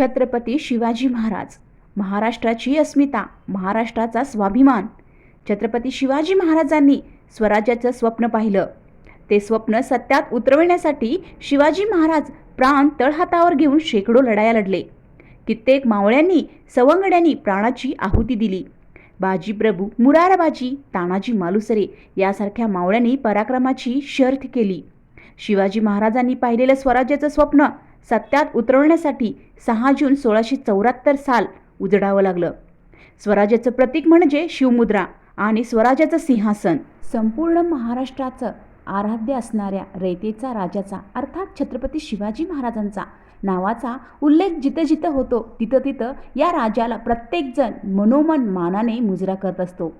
छत्रपती शिवाजी महाराज महाराष्ट्राची अस्मिता महाराष्ट्राचा स्वाभिमान. छत्रपती शिवाजी महाराजांनी स्वराज्याचं स्वप्न पाहिलं. ते स्वप्न सत्यात उतरविण्यासाठी शिवाजी महाराज प्राण तळहातावर घेऊन शेकडो लढाया लढले. कित्येक मावळ्यांनी सवंगड्यांनी प्राणाची आहुती दिली. बाजीप्रभू मुरारबाजी तानाजी मालुसरे यासारख्या मावळ्यांनी पराक्रमाची शर्थ केली. शिवाजी महाराजांनी पाहिलेलं स्वराज्याचं स्वप्न सत्यात उतरवण्यासाठी सहा जून सोळाशे चौऱ्याहत्तर साल उजडावं लागलं. स्वराज्याचं प्रतीक म्हणजे शिवमुद्रा आणि स्वराज्याचं सिंहासन. संपूर्ण महाराष्ट्राचं आराध्य असणाऱ्या रयतेचा राजाचा अर्थात छत्रपती शिवाजी महाराजांचा नावाचा उल्लेख जिथं जिथं होतो तिथं तिथं या राजाला प्रत्येकजण मनोमन मानाने मुजरा करत असतो.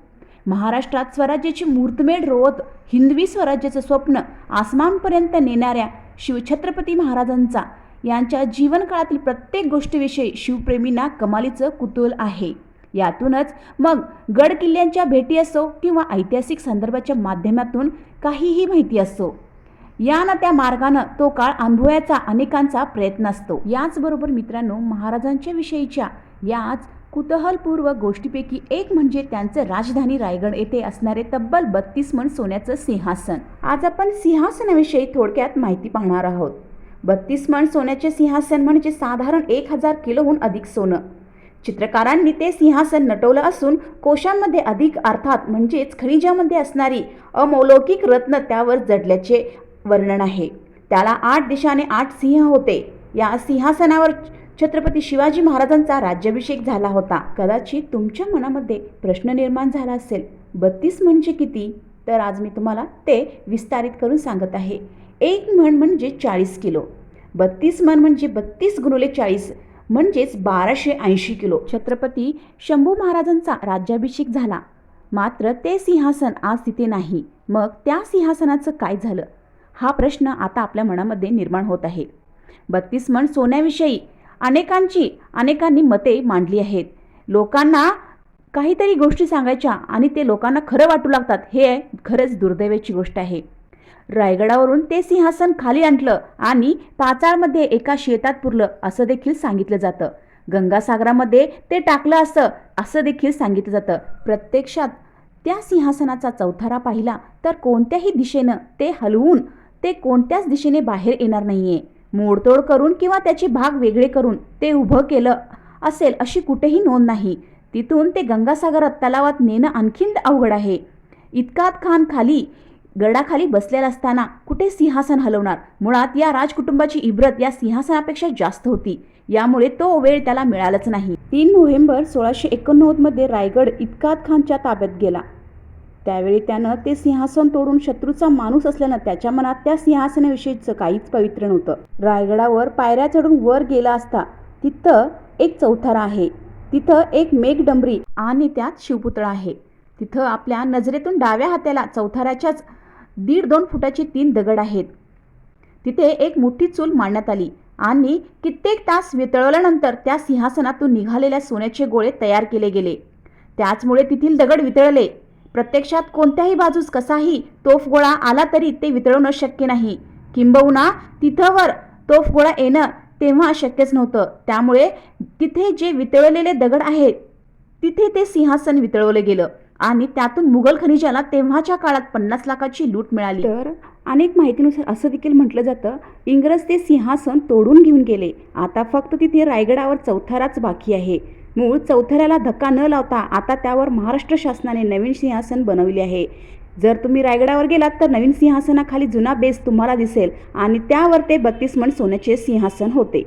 महाराष्ट्रात स्वराज्याची मूर्तमेढ रोवत हिंदवी स्वराज्याचं स्वप्न आसमानपर्यंत नेणाऱ्या शिवछत्रपती महाराजांचा यांच्या जीवनकाळातील प्रत्येक गोष्टीविषयी शिवप्रेमींना कमालीचं कुतूहल आहे. यातूनच मग गड किल्ल्यांच्या भेटी असो किंवा ऐतिहासिक संदर्भाच्या माध्यमातून काहीही माहिती असो या ना त्या मार्गानं तो काळ अनुभवायचा अनेकांचा प्रयत्न असतो. याचबरोबर मित्रांनो महाराजांच्या विषयीच्या याच कुतूहलपूर्व गोष्टीपैकी एक म्हणजे त्यांचं राजधानी रायगड येथे असणारे तब्बल बत्तीस मण सोन्याचं सिंहासन. आज आपण सिंहासनाविषयी थोडक्यात माहिती पाहणार आहोत. बत्तीस मण सोन्याचे सिंहासन म्हणजे साधारण एक हजार किलोहून अधिक सोनं. चित्रकारांनी ते सिंहासन नटवलं असून कोशांमध्ये अधिक अर्थात म्हणजेच खनिजामध्ये असणारी अमौलौकिक रत्न त्यावर जडल्याचे वर्णन आहे. त्याला आठ दिशाने आठ सिंह होते. या सिंहासनावर छत्रपती शिवाजी महाराजांचा राज्याभिषेक झाला होता. कदाचित तुमच्या मनामध्ये प्रश्न निर्माण झाला असेल बत्तीस म्हणजे किती? तर आज मी तुम्हाला ते विस्तारित करून सांगत आहे. एक म्हण म्हणजे चाळीस किलो. बत्तीस म्हण म्हणजे बत्तीस गुणुले चाळीस म्हणजेच बाराशे ऐंशी किलो. छत्रपती शंभू महाराजांचा राज्याभिषेक झाला. मात्र ते सिंहासन आज तिथे नाही. मग त्या सिंहासनाचं काय झालं? हा प्रश्न आता आपल्या मनामध्ये निर्माण होत आहे. बत्तीस म्हण सोन्याविषयी अनेकांची अनेकांनी मते मांडली आहेत. लोकांना काहीतरी गोष्टी सांगायच्या आणि ते लोकांना खरं वाटू लागतात. हे खरंच दुर्दैवाची गोष्ट आहे. रायगडावरून ते सिंहासन खाली आणलं आणि पाचाळमध्ये एका शेतात पुरलं असं देखील सांगितलं जातं. गंगासागरामध्ये ते टाकलं असं असं देखील सांगितलं जातं. प्रत्यक्षात त्या सिंहासनाचा चौथारा पाहिला तर कोणत्याही दिशेनं ते हलवून ते कोणत्याच दिशेने बाहेर येणार नाहीये. मोडतोड करून किंवा त्याचे भाग वेगळे करून ते उभं केलं असेल अशी कुठेही नोंद नाही. तिथून ते गंगासागरात तलावात नेणं आणखीन अवघड आहे. इतकात खान खाली गडाखाली बसलेला असताना कुठे सिंहासन हलवणार? मुळात या राजकुटुंबाची इब्रत या सिंहासनापेक्षा जास्त होती. यामुळे तो वेळ त्याला मिळालाच नाही. तीन नोव्हेंबर सोळाशे एकोणनव्वदमध्ये रायगड इतकात खानच्या ताब्यात गेला. त्यावेळी त्यानं ते सिंहासन तोडून शत्रूचा माणूस असल्यानं त्याच्या मनात त्या सिंहासनाविषयीचं काहीच पवित्र नव्हतं. रायगडावर पायऱ्या चढून वर गेला असता तिथं एक चौथारा आहे. तिथं एक मेघडंबरी आणि त्यात शिवपुतळा आहे. तिथं आपल्या नजरेतून डाव्या हाताला चौथाऱ्याच्याच दीड दोन फुटाची तीन दगड आहेत. तिथे एक मोठी चूल मांडण्यात आली आणि कित्येक तास वितळवल्यानंतर त्या सिंहासनातून निघालेल्या सोन्याचे गोळे तयार केले गेले. त्याचमुळे तेथील दगड वितळले. प्रत्यक्षात कोणत्याही बाजूस कसाही तोफगोळा आला तरी ते वितळवणं शक्य नाही. किंबहुना तिथंवर तोफगोळा येणं तेव्हा शक्यच नव्हतं. त्यामुळे तिथे जे वितळलेले दगड आहेत तिथे ते सिंहासन वितळवलं गेलं. आणि त्यातून मुघल खनिजाला तेव्हाच्या काळात पन्नास लाखाची लूट मिळाली. तर अनेक माहितीनुसार असं देखील म्हटलं जातं इंग्रज ते सिंहासन तोडून घेऊन गेले. आता फक्त तिथे रायगडावर चौथाराच बाकी आहे. मूळ चौथऱ्याला धक्का न लावता आता त्यावर महाराष्ट्र शासनाने नवीन सिंहासन बनवले आहे. जर तुम्ही रायगडावर गेलात तर नवीन सिंहासनाखाली जुना बेस तुम्हाला दिसेल आणि त्यावर ते बत्तीस मण सोन्याचे सिंहासन होते.